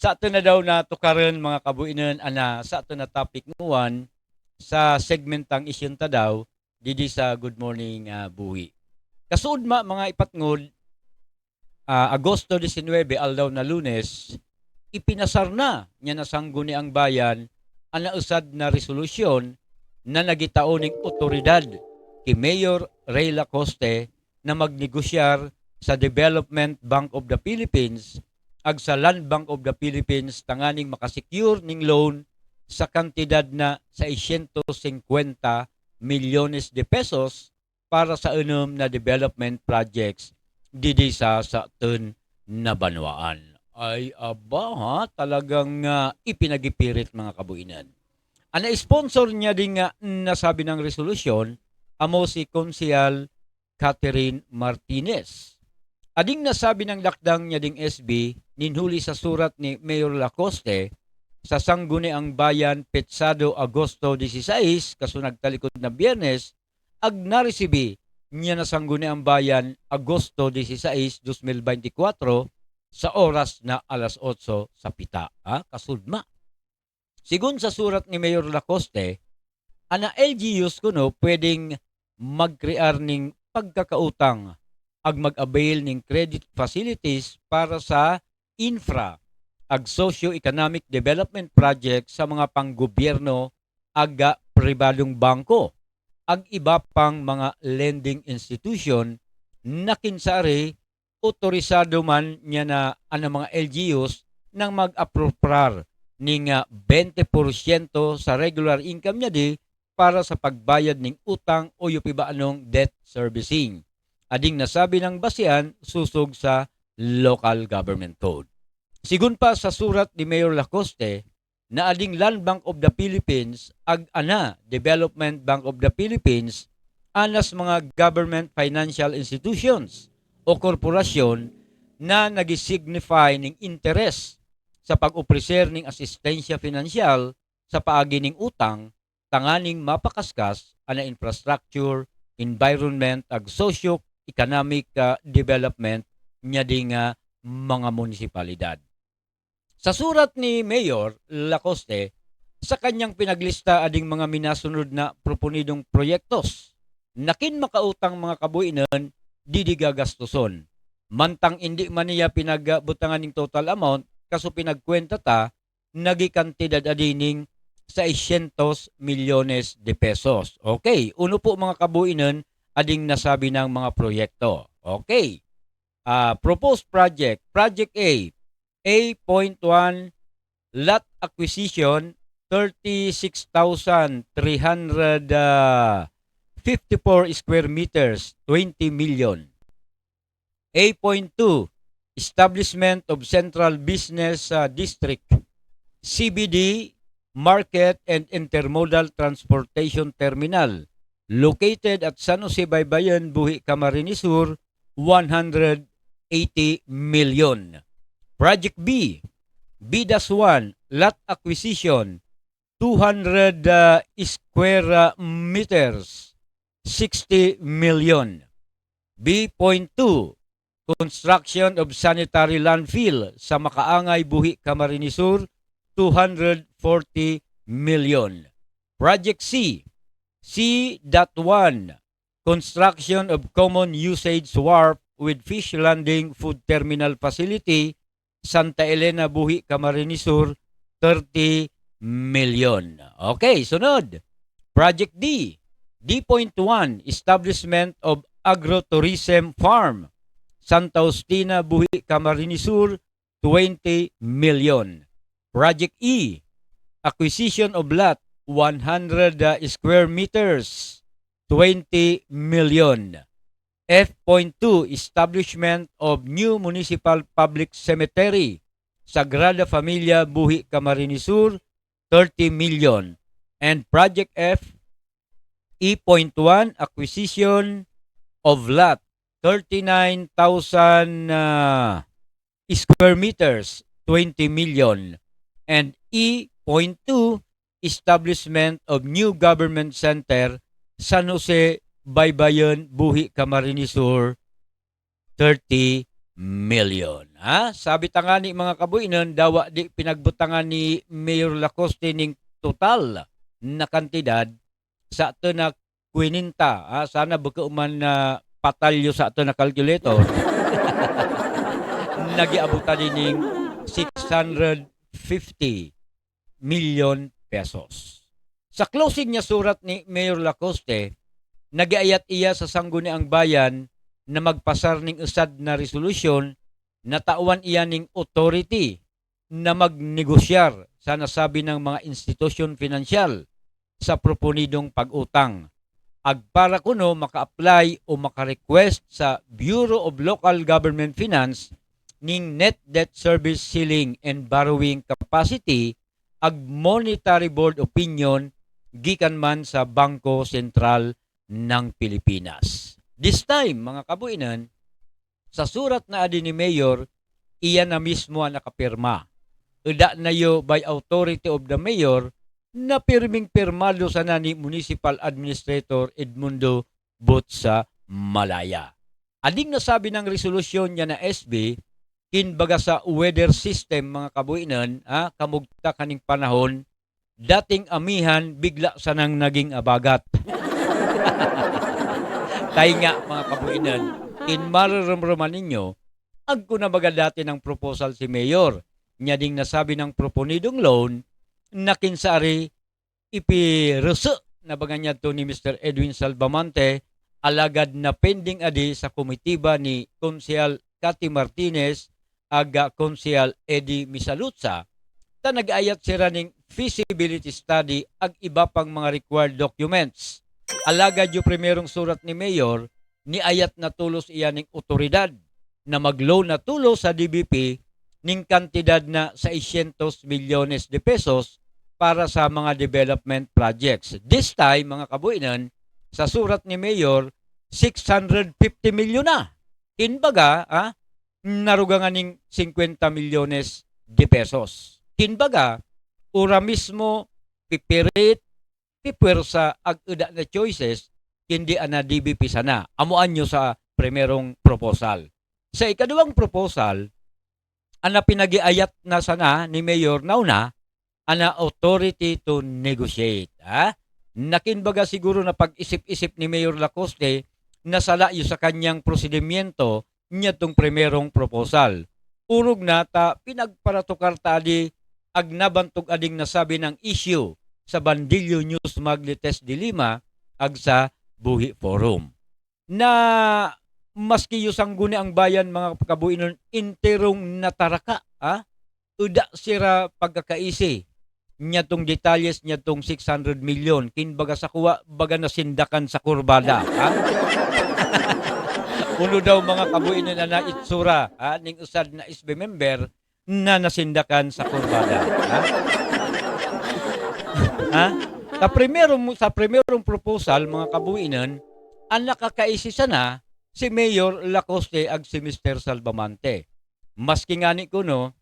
sa ato na daw na tukaron mga kabuinan ana sa ato na topic nguwan sa segmentang isyunta daw didi sa Good Morning ah, Buhi. Kasud ma mga ipatngod ah, Agosto 19 aldaw na Lunes ipinasar na nya nasangguni ang bayan ang nausad na resolusyon na nagitao ning otoridad kay Mayor Ray Lacoste na magnegosyar sa Development Bank of the Philippines ag sa Land Bank of the Philippines tanganing makasecure ning loan sa kantidad na 650 milyones de pesos para sa unom na development projects didi sa sa tun na banwaan. Ay aba ha, talagang ah, ipinagipirit mga kabuinan. Ang sponsor niya din nga nasabi ng resolusyon amo si Konsyal Catherine Martinez. Ading nasabi ng lakdang niya ding SB ninhuli sa surat ni Mayor Lacoste sa sangguni ang bayan Petsado Agosto 16 kaso nagtalikod na biyernes ag naresibi niya na sangguni ang bayan Agosto 16, 2024 sa oras na alas 8 sa pita. Ha? Kasudma. Sigun sa surat ni Mayor Lacoste, ana LGUs kuno pwedeng magkrear ning pagkakautang ag mag-avail ning credit facilities para sa infra ag socio-economic development project sa mga panggobyerno aga pribadong bangko ag iba pang mga lending institution na kinsari otorisado man niya na ang mga LGUs nang mag-appropriar ning ah, 20% sa regular income niya di para sa pagbayad ning utang o yupi debt servicing. Ading nasabi ng basihan susog sa local government code. Sigun pa sa surat ni Mayor Lacoste na ading Land Bank of the Philippines ag ana Development Bank of the Philippines anas mga government financial institutions o korporasyon na nagisignify ning interest sa pag-opreser ning asistensya finansyal sa paagi ning utang tanganing mapakaskas ana infrastructure, environment ag socio-economic ah, development nya ding ah, mga munisipalidad. Sa surat ni Mayor Lacoste, sa kanyang pinaglista ading mga minasunod na proponidong proyektos. Nakin makautang mga kabuinan, didi gagastuson. Mantang hindi man niya pinagbutangan ng total amount, kaso pinagkwenta ta, nagi kantidad adining 600 milyones de pesos. Okay, uno po mga kabuinan, ading nasabi ng mga proyekto. Okay, Ah, proposed project, Project A, A.1 lot acquisition 36,354 square meters, 20 million. A.2 establishment of central business uh, district, CBD market and intermodal transportation terminal located at San Jose Baybayin, Buhi, Camarines Sur, 180 million. Project B, B-1, lot acquisition, 200 uh, square uh, meters, 60 million. B.2, construction of sanitary landfill sa Makaangay, Buhi, Camarines Sur, 240 million. Project C, C.1, construction of common usage wharf with fish landing food terminal facility Santa Elena Buhi Camarines Sur 30 million. Okay, sunod. Project D. D.1 Establishment of Agrotourism Farm Santa Justina Buhi Camarines Sur 20 million. Project E. Acquisition of lot 100 uh, square meters 20 million. F.2 Establishment of New Municipal Public Cemetery Sagrada Familia Buhi Camarines Sur 30 million. And Project F E.1 Acquisition of Lot 39,000 uh, square meters 20 million. And E.2 Establishment of New Government Center San Jose Baybayin, Buhi, Camarines Sur, 30 million. Ha? Sabi ta ni mga kabuinan, dawa di pinagbutangan ni Mayor Lacoste ning total na kantidad sa ato na kwininta. Ha? Sana baka man na patalyo sa ato na calculator. Nagiabutan din ning 650 million pesos. Sa closing niya surat ni Mayor Lacoste, nagiayat iya sa sangguniang bayan na magpasar ning usad na resolusyon na tawan iya ning authority na magnegosyar sa nasabi ng mga institusyon pinansyal sa proponidong pag-utang. Agpara kuno maka-apply o maka-request sa Bureau of Local Government Finance ning net debt service ceiling and borrowing capacity ag monetary board opinion gikan man sa Bangko Sentral ng Pilipinas. This time, mga kabuinan, sa surat na adi ni Mayor, iya na mismo ang nakapirma. Uda na yo by authority of the Mayor na pirming pirmado sa ni Municipal Administrator Edmundo Butsa Malaya. Ading nasabi ng resolusyon niya na SB, kinbaga sa weather system mga kabuinan, ha, kamugta kaning panahon, dating amihan bigla sa nang naging abagat. Tay nga mga kabuinan, in mararamraman ninyo, agko na baga dati ng proposal si Mayor. Nya ding nasabi ng proponidong loan na kinsari ipiruso na baga niya to ni Mr. Edwin Salvamante alagad na pending adi sa komitiba ni Konsyal Cathy Martinez aga Konsyal Eddie Misalutsa ta nag-ayat sira ning feasibility study ag iba pang mga required documents. Alagad yung primerong surat ni Mayor, ni ayat na tulos iya ning otoridad na mag-loan na tulos sa DBP ning kantidad na 600 milyones de pesos para sa mga development projects. This time, mga kabuinan, sa surat ni Mayor, 650 milyon na. Kinbaga, ah, naruga nga ning 50 milyones de pesos. Kinbaga, ura mismo pipirit, pipwersa ag uda na choices, hindi ana DBP sana. Amuan nyo sa primerong proposal. Sa ikaduwang proposal, ana pinagiayat na sana ni Mayor nauna, ana authority to negotiate. Ha? Nakinbaga siguro na pag-isip-isip ni Mayor Lacoste na sala sa kanyang prosedimento niya tong primerong proposal. Urog na ta pinagparatukar tadi ag nabantog ading nasabi ng issue sa Bandilyo News Maglites de Lima ag sa Buhi Forum. Na maski yusang guni ang bayan mga kabuinon interong nataraka ha? uda sira pagkakaisi nya tong detalles nya tong 600 million kinbaga sa kuwa baga nasindakan sa kurbada ha? Uno daw mga kabuinon na naitsura ha? ning usad na SB member na nasindakan sa kurbada ha? ha? Sa primerong sa primerong proposal mga kabuinan ang nakakaisi sana si Mayor Lacoste ag si Mr. Salvamante. Maski nga ni kuno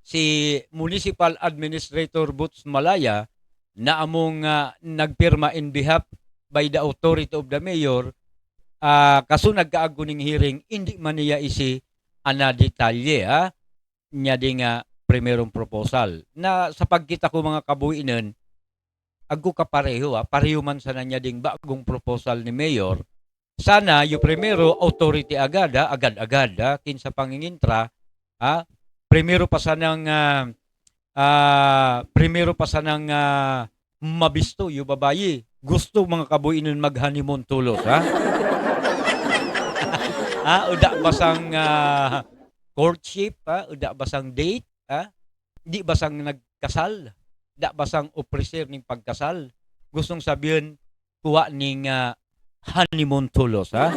si Municipal Administrator Boots Malaya na among uh, nagpirma in behalf by the authority of the mayor uh, kaso nagkaago ning hearing hindi man niya isi ana detalye ha? Nya di nga primerong proposal. Na sa pagkita ko mga kabuinan aggo ka pareho ha? Pareho man sana niya ding bagong proposal ni mayor. Sana yung primero authority agad ha, agad-agad ha, kinsa pangingintra ha? Primero pa sanang uh, uh, primero pa sanang uh, mabisto yung babayi gusto mga kabuinan mag honeymoon tulos ha ha uda basang uh, courtship ha? Uda basang date ha? Di basang nagkasal. Da basang ofrecer ning pagkasal. Gustong sabihin kuha ning uh, honeymoon tulos ha?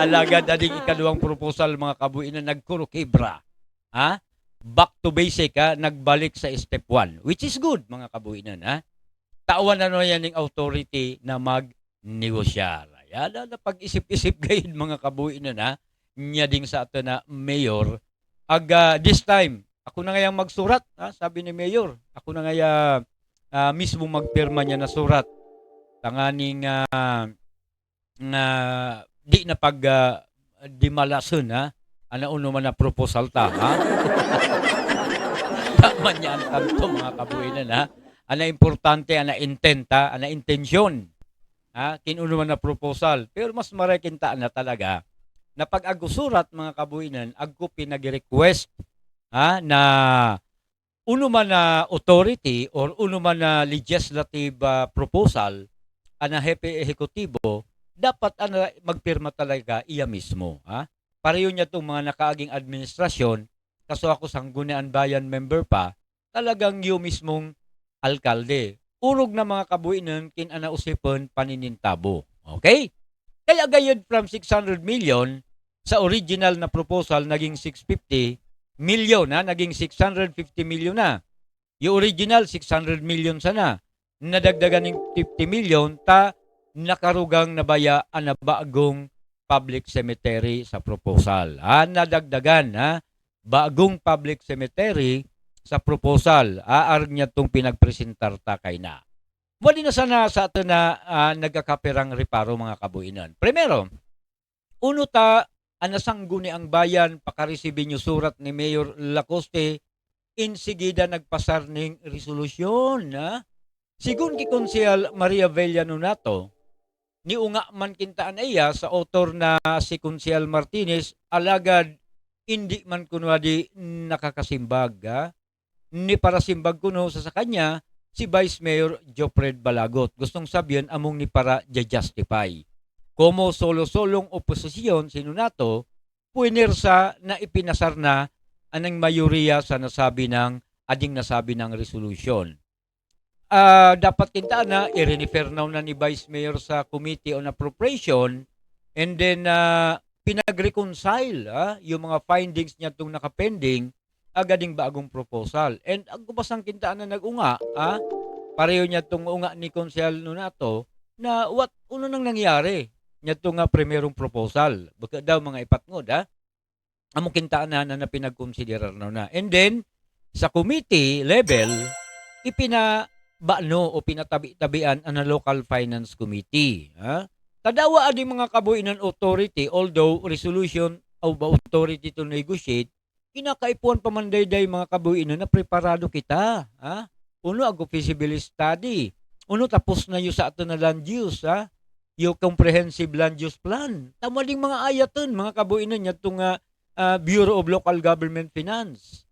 Alagad ading ikaduhang proposal mga kabuinan nagkurukibra ha? Back to basic ha? Nagbalik sa step 1 which is good mga kabuinan ha? Tawan na no yan ng authority na mag negosyar ayan na pag-isip-isip gayud mga kabuinan ha nya ding sa ato na mayor aga this time ako na ngayang magsurat ha sabi ni mayor ako na ngaya uh, mismo magpirma niya na surat tanganing uh, na di na pag ah, di malason ha. Ana uno man na proposal ta ha. Tama niya ang tanto mga kabuinan ha. Ana importante ana intent ha, ana intensyon. Ha, kinuno man na proposal. Pero mas marekinta na talaga na pag agusurat mga kabuinan, agko pinag-request ha, na uno man na authority or uno man na legislative ah, proposal ana hepe ehekutibo dapat ana magpirma talaga iya mismo ha? Pareho niya tong mga nakaaging administrasyon kaso ako sanggunian bayan member pa talagang yu mismong alkalde urog na mga kabuinan kin ana usipon paninintabo okay kaya gayud from 600 million sa original na proposal naging 650 million na naging 650 million na. Yung original 600 million sana. Nadagdagan ng 50 million ta nakarugang nabaya ang bagong public cemetery sa proposal. Ha, nadagdagan ha bagong public cemetery sa proposal. Aar niya tong pinagpresentar ta kay na. Wali na sana sa ato na ah, nagkakaperang reparo mga kabuinan. Primero, uno ta anasangguni ang bayan pakaresibin yung surat ni Mayor Lacoste insigida nagpasar ning resolusyon na sigun ki Konsyal Maria Vellano nato ni unga man kintaan iya sa author na si Konsyal Martinez alagad hindi man kuno di nakakasimbag ha? Ni para simbag kuno sa sa kanya si Vice Mayor Jofred Balagot. Gustong sabihin among ni para justify como solo-solong oposisyon sino nato puinersa na ipinasar na anang mayoriya sa nasabi ng ading nasabi ng resolusyon. Ah, dapat kinta na i-refer na ni Vice Mayor sa Committee on Appropriation and then ah, pinag-reconcile ah, yung mga findings niya itong nakapending agading bagong proposal. And ang kubasang kinta na nag-unga, ah, pareho niya itong unga ni Konsel Nunato na what uno nang nangyari niya itong nga primerong proposal. Baka daw mga ipatngod, ha? Amo kintaan na na pinagkonsiderar na na. And then, sa committee level, ipina bano o pinatabi-tabian ang local finance committee. Ha? Tadawa adi mga kabuinan authority, although resolution of authority to negotiate, kinakaipuan pa man dayday mga kabuinan na preparado kita. Ha? Uno, ako feasibility study. Uno, tapos na yung sa ato na land use. Ha? yung comprehensive land use plan. Tama ding mga ayaton, mga kabuinan niya itong ah, ah, Bureau of Local Government Finance.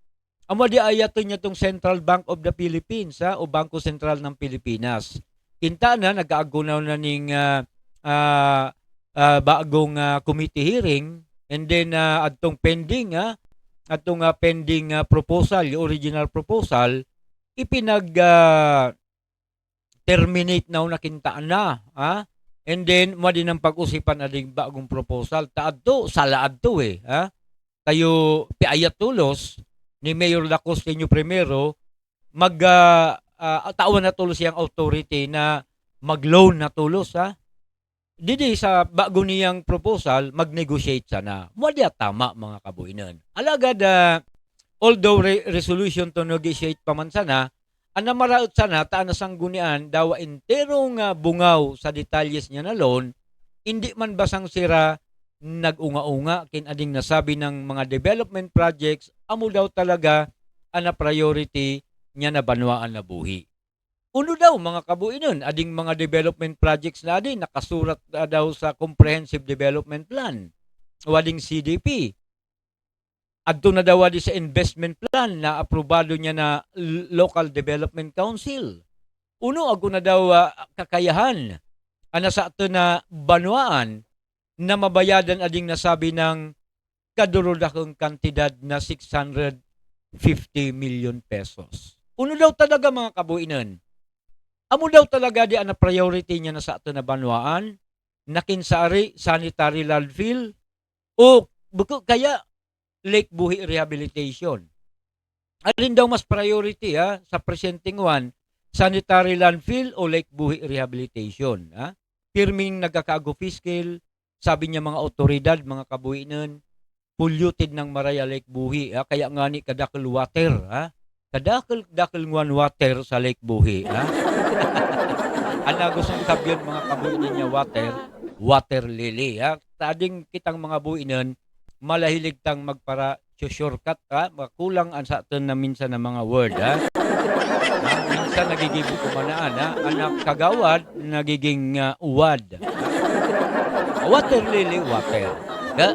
Amo di ayaton niya itong Central Bank of the Philippines ha, o Bangko Sentral ng Pilipinas. Kinta na, nag-aagunaw na ning ah, ah, ah, bagong ah, committee hearing and then ah, adtong pending ha, atong ah, pending ah, proposal, yung original proposal, ipinag ah, terminate na kintaan na ha And then, mo din ang pag-usipan na ding bagong proposal. Taad to, salaad to eh. Ha? Tayo, piayat tulos, ni Mayor Lacoste nyo primero, mag, uh, uh, tawan na tulos yung authority na mag-loan na tulos. Ha? Didi sa bago niyang proposal, mag-negotiate sana. Di tama mga kabuinan. Alagad, uh, although re- resolution to negotiate pa man sana, ang namaraot sana, taan na sanggunian, dawa enterong uh, bungaw sa detalyes niya na loan, hindi man basang sira nag-unga-unga kin ading nasabi ng mga development projects, amo daw talaga ana priority niya na banwaan na buhi. Uno daw mga kabuinon, ading mga development projects na ading nakasurat na daw sa Comprehensive Development Plan o ading CDP adto na daw di sa investment plan na aprobado niya na Local Development Council. Uno, ako na daw ah, kakayahan ana sa ato na banwaan na mabayadan ading nasabi ng kadurudakong kantidad na 650 million pesos. Uno daw talaga mga kabuinan. Amo daw talaga di ana priority niya na sa ato na banwaan, nakinsari, sanitary landfill, o buko kaya Lake Buhi Rehabilitation. Alin daw mas priority ha, sa presenting one, sanitary landfill o Lake Buhi Rehabilitation. Ha? Pirming nagkakaago fiscal, sabi niya mga otoridad, mga kabuinan, polluted ng Maraya Lake Buhi. Ha? Kaya nga ni kadakal water. Ha? Kadakal dakal nguan water sa Lake Buhi. Ha? Ana gusto sabihin mga kabuinan niya water, water lily. Ha? Tading kitang mga buinan, malahilig tang magpara shortcut ha? Makulang ang sa atin na minsan ng mga word ha. Ha? minsan nagiging kumanaan ha. Anak kagawad, nagiging uh, uwad. Water lily, water. Ha?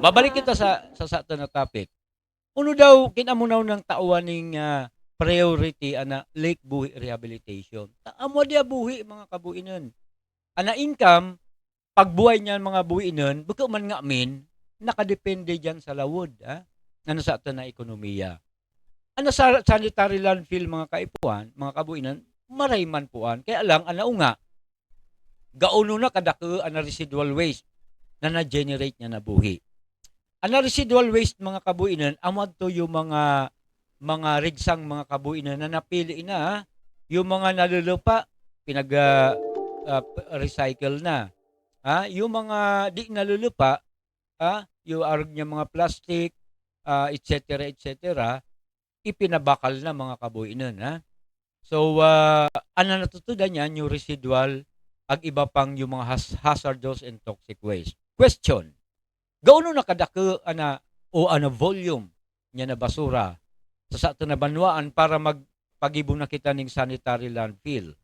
Babalik kita sa sa, sa na topic. Uno daw kinamunaw ng tauan ning ah, priority ana Lake Buhi Rehabilitation. Amo dia buhi mga kabuinan. Ana income pagbuhay niyan mga buinan, buko man nga min nakadepende diyan sa lawod, ha? Ano sa ato na ekonomiya. Ano sa sanitary landfill mga kaipuan, mga kabuinan, maray man puan. Kaya lang ana nga gauno na kadako ana residual waste na na-generate niya na buhi. Ana residual waste mga kabuinan, amad to yung mga mga rigsang mga kabuinan na napili na yung mga nalulupa pinag ah, ah, p- recycle na. Ha yung mga di nalulupa ha yung arg niya mga plastic ah, etc etc ipinabakal na mga kabuinan ha? So uh, ano natutudan niyan yung residual ag iba pang yung mga hazardous and toxic waste. Question gauno na kadako ana o ana volume niya na basura sa sa ato na banwaan para magpagibong na kita ning sanitary landfill.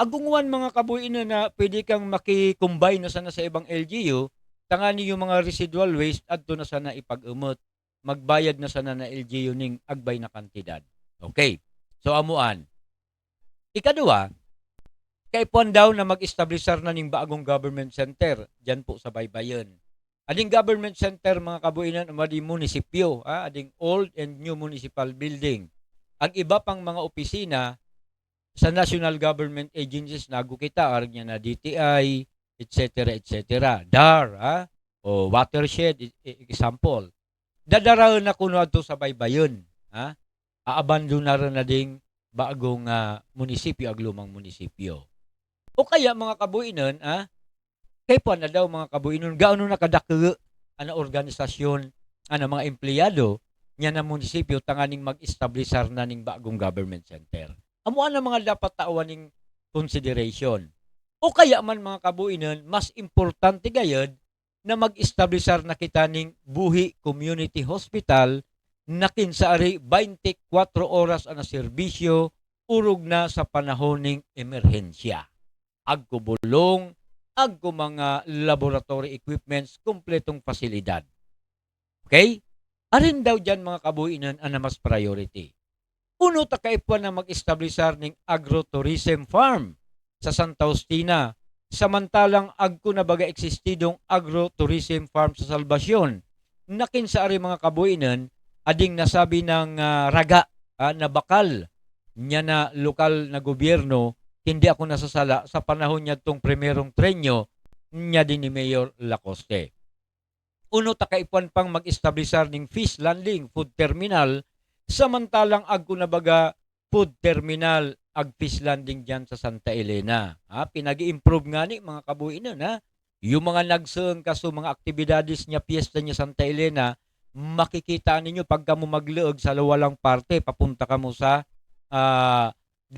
Agunguan mga kabuin na pwede kang makikombine na sana sa ibang LGU, tangani yung mga residual waste adto na sana ipag-umot. Magbayad na sana na LGU ning agbay na kantidad. Okay. So amuan. Ikaduha, kay puan daw na mag-establisar na ning bagong government center diyan po sa Baybayon. Ading government center mga kabuinan amadi munisipyo, ah, ading old and new municipal building. Ang iba pang mga opisina sa national government agencies na kita arg niya na DTI, etc. etc. DAR, ah, o watershed i- i- example. Dadaraon na kuno adto sa baybayon, ha? Aabandonar na ding bagong ah, munisipyo ag lumang munisipyo. O kaya mga kabuinan, ah, kay pa na daw mga kabuinon gaano nakadako ana organisasyon ana mga empleyado nya na munisipyo tanganing mag-establisar na ning bagong government center. Amo ana mga dapat tawan ning consideration. O kaya man mga kabuinon mas importante gayud na mag-establisar na kita ning Buhi Community Hospital na kinsaari 24 oras ana serbisyo urog na sa panahon ning emerhensya. Agkubulong agko mga laboratory equipments, kumpletong pasilidad. Okay? Arin daw dyan mga kabuinan ang mas priority. Uno ta kaipuan na mag-establisar ning agrotourism farm sa Santa Justina. Samantalang agko na baga eksistidong agrotourism farm sa Salvacion. Nakin sa ari mga kabuinan, ading nasabi ng ah, raga ah, na bakal niya na lokal na gobyerno hindi ako nasasala sa panahon niya tong primerong trenyo niya din ni Mayor Lacoste. Uno ta kaipuan pang mag-establisar ning fish landing food terminal samantalang agko na baga food terminal ag fish landing diyan sa Santa Elena. Ha, pinag-improve nga ni mga kabuinan ha. Yung mga nagseeng kaso mga aktibidades niya piyesta niya Santa Elena, makikita ninyo pagka mo magleog sa lawalang parte papunta ka mo sa ah,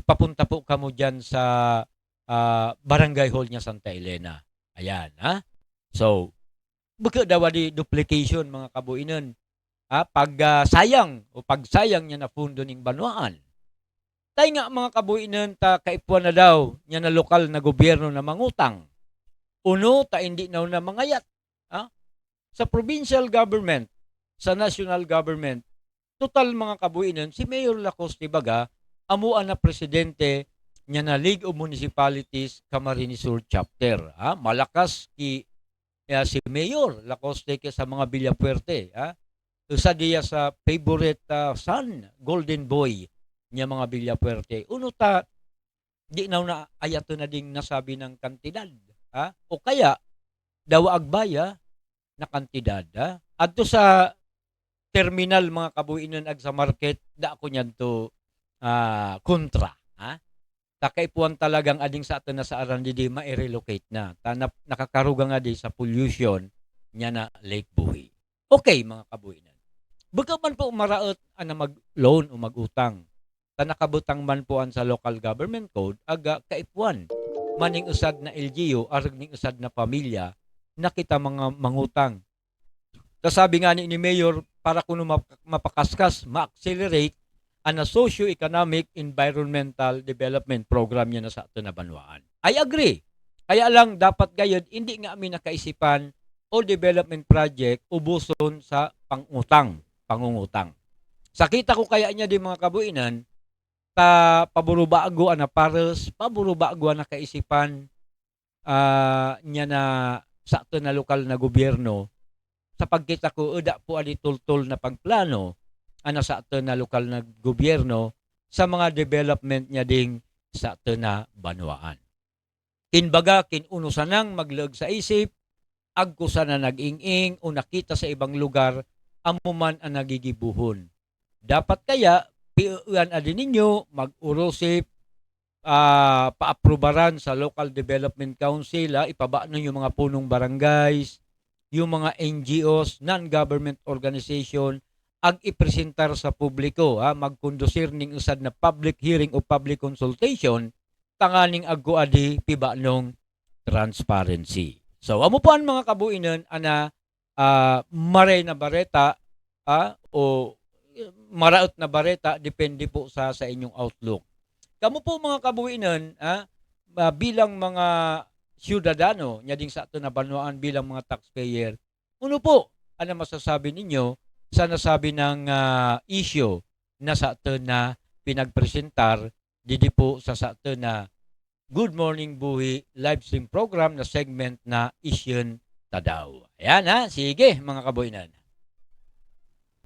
papunta po kamo dyan sa ah, barangay hall niya Santa Elena. Ayan, ha? So, baka daw di duplication mga kabuinan. Ha? Pag ah, sayang o pag sayang niya na pundo ning banwaan. Tay nga mga kabuinan ta kaipuan na daw niya na lokal na gobyerno na mangutang. Uno, ta hindi na na mangayat. Ha? Sa provincial government, sa national government, total mga kabuinan, si Mayor Lacoste Baga, amuan na presidente niya na League of Municipalities Camarines Sur Chapter. Ha? Malakas ki eh, si Mayor Lacoste sa mga Villapuerte. Ha? Usa diya sa favorite ah, son, Golden Boy niya mga Villapuerte. Uno ta, di na na ayato na ding nasabi ng kantidad. Ha? O kaya, daw agbaya na kantidad. Ha? Adto sa terminal mga kabuinan ag sa market, da ako niyan to ah, kontra. Ha? Takaipuan talagang ading sa ato na sa Arandi di ma-relocate na. Tanap, nakakaruga nga di sa pollution niya na Lake Buhi. Okay mga kabuinan. Baka man po maraot ana mag-loan o mag-utang. Ta nakabutang man po an sa local government code aga kaipuan maning usad na LGU arog ning usad na pamilya na kita mga mangutang. Ta sabi nga ni, ni Mayor para kuno map- mapakaskas, ma-accelerate ang socio-economic environmental development program niya na sa ato na banwaan. I agree. Kaya lang dapat gayud hindi nga kami nakaisipan o development project ubuson sa pangutang, pangungutang. Sakita ko kaya niya di mga kabuinan, ta paburubago ana pares, paburubago na kaisipan ah, niya na sa ato na lokal na gobyerno sa pagkita ko uda po ali tultol na pagplano ana sa ato na lokal na gobyerno sa mga development niya ding sa ato na banwaan. Kinbaga kinuno sanang magleeg sa isip agko sana nag-ing-ing o nakita sa ibang lugar amo man ang nagigibuhon. Dapat kaya piuan adin ninyo mag-urosip ah paaprubaran sa local development council ah, ipaba na yung mga punong barangays yung mga NGOs non-government organization ag ipresentar sa publiko ha magkondusir ning usad na public hearing o public consultation tanganing agko adi piba nung transparency. So amo po ang mga kabuinan ana ah, maray na bareta ah, o maraot na bareta depende po sa sa inyong outlook. Kamu po mga kabuinan, ah, ah, bilang mga siyudadano, nya ding sa ato na banwaan bilang mga taxpayer, ano po ano masasabi ninyo sa nasabi ng ah, issue na sa ato na pinagpresentar didi po sa sa ato na Good Morning Buhi live stream program na segment na Isyon Tadaw. Ayan ha, sige mga kabuinan.